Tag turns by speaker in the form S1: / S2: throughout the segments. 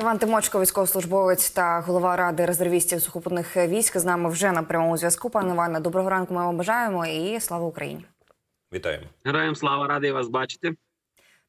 S1: Іван Тимочко, військовослужбовець та голова ради резервістів сухопутних військ, з нами вже на прямому зв'язку. Пане Іване, доброго ранку. Ми вам бажаємо і слава Україні.
S2: Вітаємо.
S3: Героям слава радий вас бачити.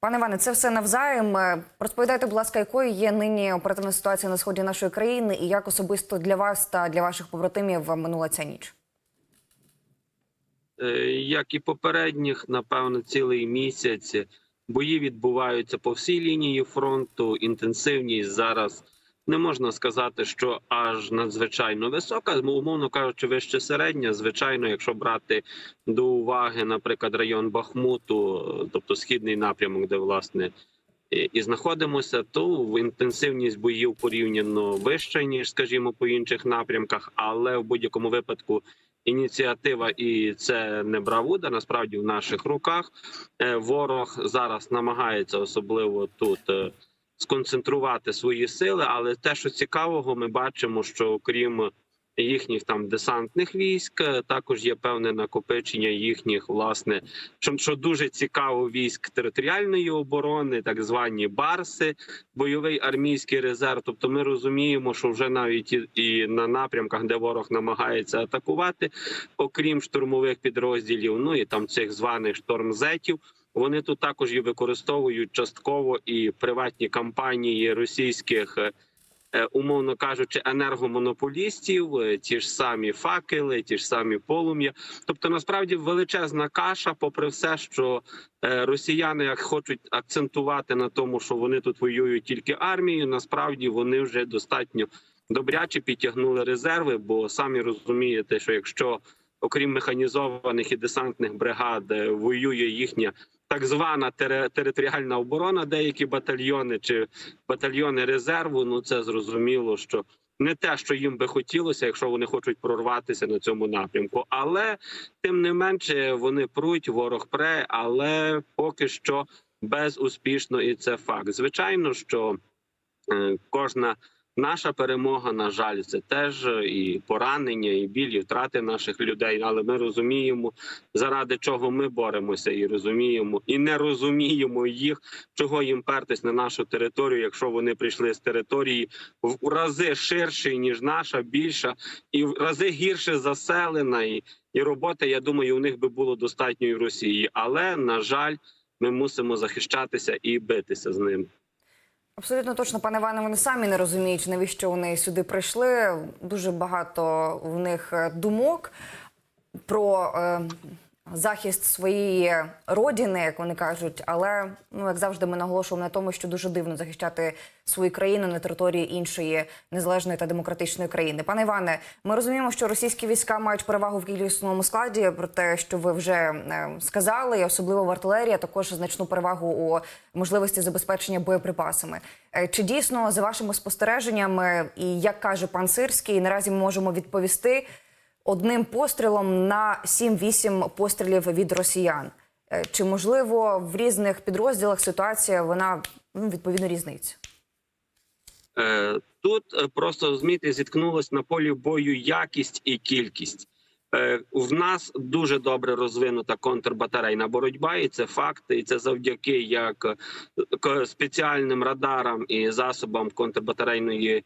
S1: Пане Іване, це все навзаєм. Розповідайте, будь ласка, якою є нині оперативна ситуація на сході нашої країни, і як особисто для вас та для ваших побратимів минула ця ніч?
S3: Е, Як і попередніх, напевно, цілий місяць бої відбуваються по всій лінії фронту. Інтенсивність зараз не можна сказати, що аж надзвичайно висока. Умовно кажучи, вище середня. Звичайно, якщо брати до уваги, наприклад, район Бахмуту, тобто східний напрямок, де власне. і- знаходимося, то інтенсивність боїв порівняно вища ніж, скажімо, по інших напрямках, але в будь-якому випадку ініціатива і це не бравуда. Насправді в наших руках Е, ворог зараз намагається особливо тут е, сконцентрувати свої сили. Але те, що цікавого, ми бачимо, що окрім їхніх там десантних військ, е, також є певне накопичення їхніх, власне, що, дуже цікаво, військ територіальної оборони, так звані барси, бойовий армійський резерв. Тобто, ми розуміємо, що вже навіть і, на напрямках, де ворог намагається атакувати, окрім штурмових підрозділів, ну і там цих званих штормзетів. Вони тут також і використовують частково і приватні компанії російських, е, умовно кажучи, енергомонополістів, е, ті ж самі факели, ті ж самі полум'я. Тобто, насправді величезна каша, попри все, що е, росіяни як хочуть акцентувати на тому, що вони тут воюють тільки армією. Насправді вони вже достатньо добряче підтягнули резерви, бо самі розумієте, що якщо окрім механізованих і десантних бригад е, воює їхня так звана територіальна оборона, деякі батальйони чи батальйони резерву. Ну це зрозуміло, що не те, що їм би хотілося, якщо вони хочуть прорватися на цьому напрямку. Але тим не менше вони пруть, ворог пре, але поки що безуспішно, і це факт. Звичайно, що е, кожна. Наша перемога, на жаль, це теж і поранення, і біль, і втрати наших людей. Але ми розуміємо, заради чого ми боремося, і розуміємо, і не розуміємо їх, чого їм пертись на нашу територію, якщо вони прийшли з території в рази ширше, ніж наша, більша, і в рази гірше заселена. І, і роботи, я думаю, у них би було достатньо і в Росії. Але на жаль, ми мусимо захищатися і битися з ними.
S1: Абсолютно точно, пане Іване, вони самі не розуміють, навіщо вони сюди прийшли. Дуже багато в них е, думок про е, захист своєї родини, як вони кажуть. Але ну як завжди, ми наголошуємо на тому, що дуже дивно захищати свою країну на території іншої незалежної та демократичної країни. Пане Іване, ми розуміємо, що російські війська мають перевагу в кількісному складі. Про те, що ви вже е, сказали, і особливо в артилерії, а також значну перевагу у можливості забезпечення боєприпасами. Е, Чи дійсно за вашими спостереженнями, і як каже пан Сирський, наразі ми можемо відповісти одним пострілом на 7-8 пострілів від росіян? Е, Чи можливо в різних підрозділах ситуація вона ну, відповідно різниця?
S3: Е, Тут е, просто зміти зіткнулось на полі бою якість і кількість. В нас дуже добре розвинута контрбатарейна боротьба, і це факти. І це завдяки як спеціальним радарам і засобам контрбатарейної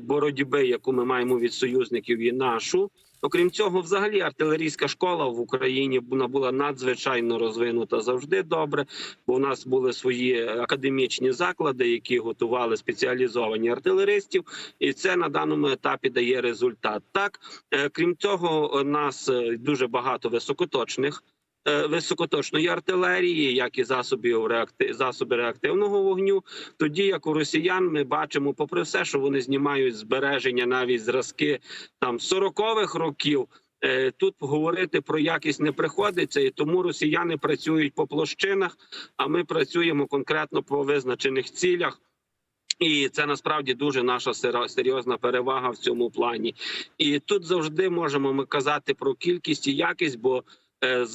S3: боротьби, яку ми маємо від союзників, і нашу. Окрім цього, взагалі артилерійська школа в Україні вона була надзвичайно розвинута завжди добре. Бо у нас були свої академічні заклади, які готували спеціалізовані артилеристів, і це на даному етапі дає результат. Так, е, крім цього, у нас е, дуже багато високоточних. Е, Високоточної артилерії, як і засобів реакти... засоби реактивного вогню. Тоді як у росіян, ми бачимо, попри все, що вони знімають збереження, навіть зразки там 40-х років. Е, Тут говорити про якість не приходиться, і тому росіяни працюють по площинах, а ми працюємо конкретно по визначених цілях. І це насправді дуже наша серйозна перевага в цьому плані. І тут завжди можемо ми казати про кількість і якість, бо е,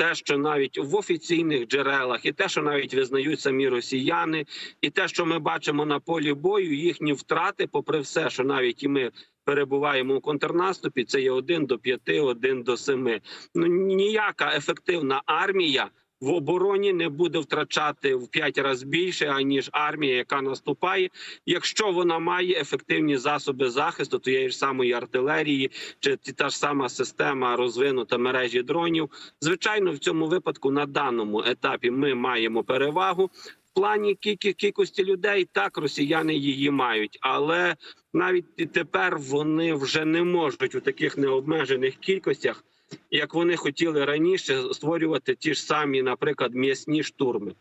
S3: те, що навіть в офіційних джерелах, і те, що навіть визнають самі росіяни, і те, що ми бачимо на полі бою, їхні втрати, попри все, що навіть і ми перебуваємо у контрнаступі, це є один до п'яти, один до семи. Ну ніяка ефективна армія в обороні не буде втрачати в 5 разів більше аніж армія, яка наступає. Якщо вона має ефективні засоби захисту, тієї ж самої артилерії, чи та ж сама система розвинута мережі дронів. Звичайно, в цьому випадку на даному етапі ми маємо перевагу. В плані кількості людей так росіяни її мають, але навіть тепер вони вже не можуть у таких необмежених кількостях, як вони хотіли раніше, створювати ті ж самі, наприклад, м'ясні штурми.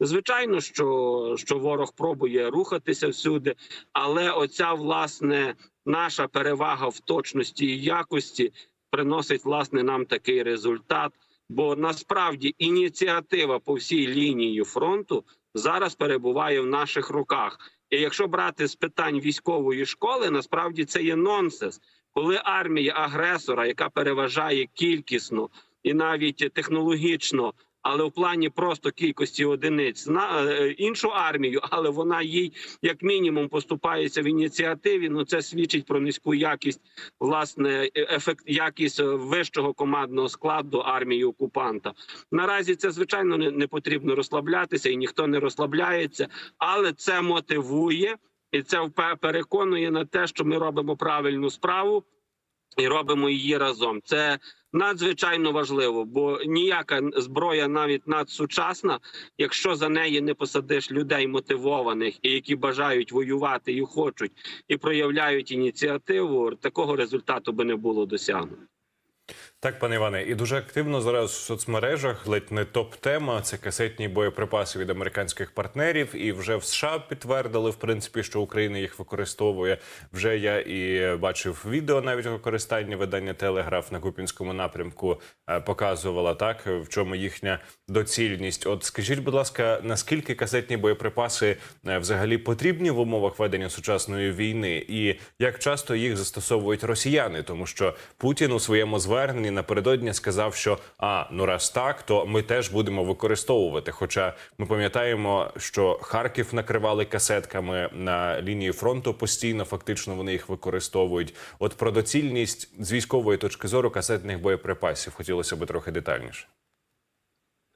S3: Звичайно, що, що ворог пробує рухатися всюди, але оця власне наша перевага в точності і якості приносить власне нам такий результат. Бо насправді ініціатива по всій лінії фронту зараз перебуває в наших руках. І якщо брати з питань військової школи, насправді це є нонсенс, коли армія агресора, яка переважає кількісно і навіть технологічно, але в плані просто кількості одиниць на е, іншу армію, але вона їй як мінімум поступається в ініціативі. Ну це свідчить про низьку якість власне ефект, якість вищого командного складу армії окупанта. Наразі це звичайно не, не потрібно розслаблятися, і ніхто не розслабляється, але це мотивує і це переконує на те, що ми робимо правильну справу і робимо її разом. Це надзвичайно важливо, бо ніяка зброя, навіть надсучасна, якщо за неї не посадиш людей мотивованих і які бажають воювати і хочуть, і проявляють ініціативу, такого результату би не було досягнуто.
S2: Так, пане Іване, і дуже активно зараз в соцмережах ледь не топ-тема. Це касетні боєприпаси від американських партнерів. І вже в США підтвердили, в принципі, що Україна їх використовує. Вже я і бачив відео навіть використання видання Телеграф на Купінському напрямку е, показувала так, в чому їхня доцільність. От скажіть, будь ласка, наскільки касетні боєприпаси е, взагалі потрібні в умовах ведення сучасної війни, і як часто їх застосовують росіяни, тому що Путін у своєму зверненні напередодні сказав, що а ну раз так, то ми теж будемо використовувати. Хоча ми пам'ятаємо, що Харків накривали касетками на лінії фронту постійно, фактично вони їх використовують. От про доцільність з військової точки зору касетних боєприпасів хотілося би трохи детальніше.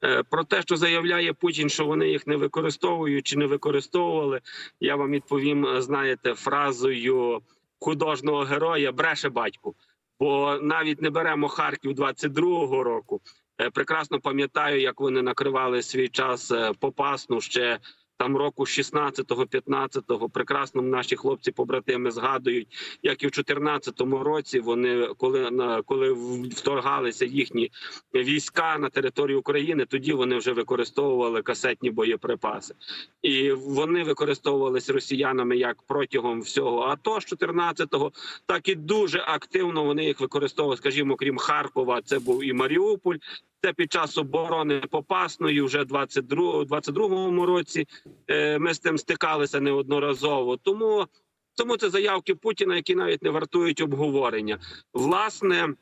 S3: Е, Про те, що заявляє Путін, що вони їх не використовують чи не використовували, я вам відповім, е, знаєте, фразою художнього героя бреше батьку. Бо навіть не беремо Харків 22-го року. Е, Прекрасно пам'ятаю, як вони накривали свій час е, попасну ще там року 16-го, 15-го. Прекрасно наші хлопці-побратими згадують, як і в 14-му році вони, коли на коли вторгалися їхні війська на територію України, тоді вони вже використовували касетні боєприпаси, і вони використовувалися росіянами як протягом всього АТО з 14-го, так і дуже активно вони їх використовували. Скажімо, крім Харкова, це був і Маріуполь. Це під час оборони Попасної вже 22 22-му році. Е, Ми з тим стикалися неодноразово. Тому тому це заявки Путіна, які навіть не вартують обговорення. Власне,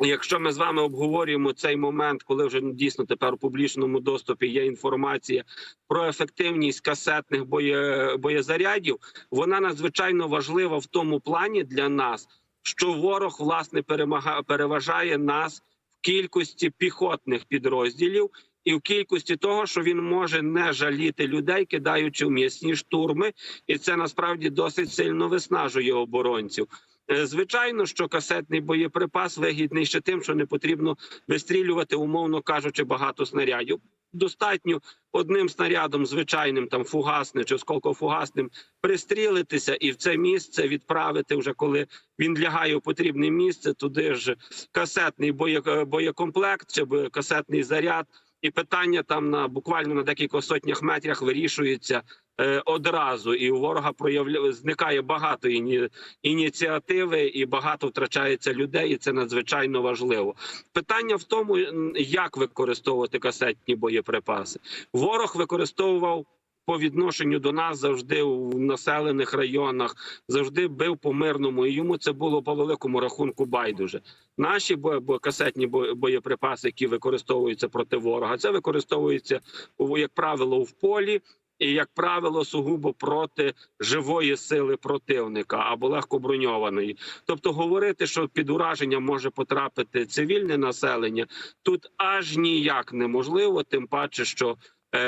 S3: якщо ми з вами обговорюємо цей момент, коли вже ну, дійсно тепер у публічному доступі є інформація про ефективність касетних боє, боєзарядів, вона надзвичайно важлива в тому плані для нас, що ворог власне перемага переважає нас в кількості піхотних підрозділів. І в кількості того, що він може не жаліти людей, кидаючи в м'ясні штурми, і це насправді досить сильно виснажує оборонців. Е, Звичайно, що касетний боєприпас вигідний ще тим, що не потрібно вистрілювати, умовно кажучи, багато снарядів. Достатньо одним снарядом, звичайним там фугасним чи сколкофугасним, пристрілитися і в це місце відправити вже коли він лягає у потрібне місце. Туди ж касетний боє- боєкомплект чи касетний заряд. І питання там на буквально на декілька сотнях метрах вирішується е, одразу, і у ворога проявля... зникає багато іні... ініціативи, і багато втрачається людей. І це надзвичайно важливо. Питання в тому, як використовувати касетні боєприпаси. Ворог використовував. По відношенню до нас завжди у населених районах завжди бив по мирному, і йому це було по великому рахунку байдуже. Наші бо, касетні боєприпаси, які використовуються проти ворога, це використовується як правило в полі. і, як правило, сугубо проти живої сили противника або легкоброньованої. Тобто, говорити, що під ураження може потрапити цивільне населення, тут аж ніяк неможливо, тим паче, що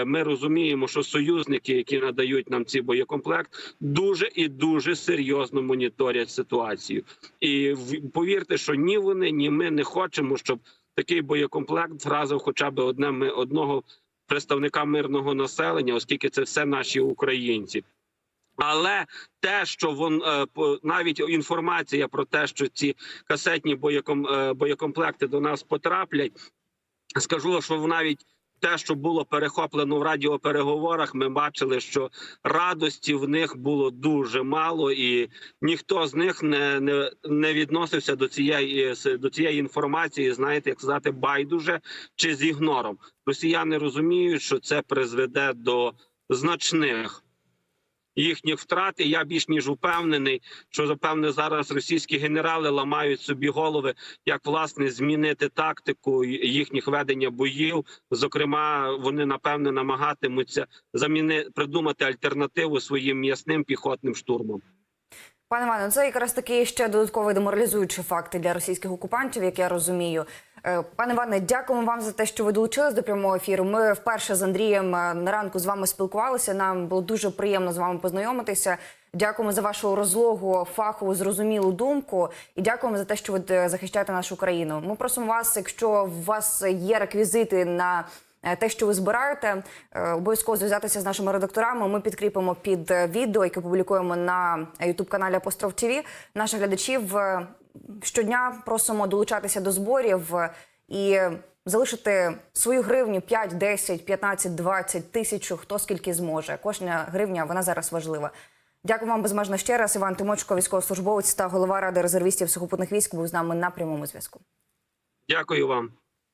S3: ми розуміємо, що союзники, які надають нам ці боєкомплект, дуже і дуже серйозно моніторять ситуацію. І повірте, що ні вони, ні ми не хочемо, щоб такий боєкомплект вразив хоча б одне ми- одного представника мирного населення, оскільки це все наші українці. Але те, що вон е, навіть інформація про те, що ці касетні е, боєкомплекти до нас потраплять, скажу, що навіть те, що було перехоплено в радіопереговорах, ми бачили, що радості в них було дуже мало, і ніхто з них не, не, не відносився до цієї до цієї інформації, знаєте, як сказати, байдуже чи з ігнором. Росіяни розуміють, що це призведе до значних їхніх втрат. І я більш ніж упевнений, що запевне зараз російські генерали ламають собі голови, як власне змінити тактику їхніх ведення боїв. Зокрема, вони напевне намагатимуться заміни придумати альтернативу своїм м'ясним піхотним штурмом.
S1: Пане Іване, це якраз таки ще додатковий деморалізуючий факт для російських окупантів, як я розумію. Е, Пане Іване, дякуємо вам за те, що ви долучились до прямого ефіру. Ми вперше з Андрієм е, на ранку з вами спілкувалися. Нам було дуже приємно з вами познайомитися. Дякуємо за вашу розлогу, фахову, зрозумілу думку. І дякуємо за те, що ви е, захищаєте нашу країну. Ми просимо вас, якщо у вас є реквізити на те, що ви збираєте, е, обов'язково зв'язатися з нашими редакторами. Ми підкріпимо під е, відео, яке публікуємо на ютуб каналі Апостроф ТВ. Наших глядачів е, щодня просимо долучатися до зборів е, і залишити свою гривню 5, 10, 15, 20 тисячу, хто скільки зможе. Кожна гривня вона зараз важлива. Дякую вам безмежно ще раз. Іван Тимочко, військовослужбовець та голова ради резервістів сухопутних військ, був з нами на прямому зв'язку.
S3: Дякую вам.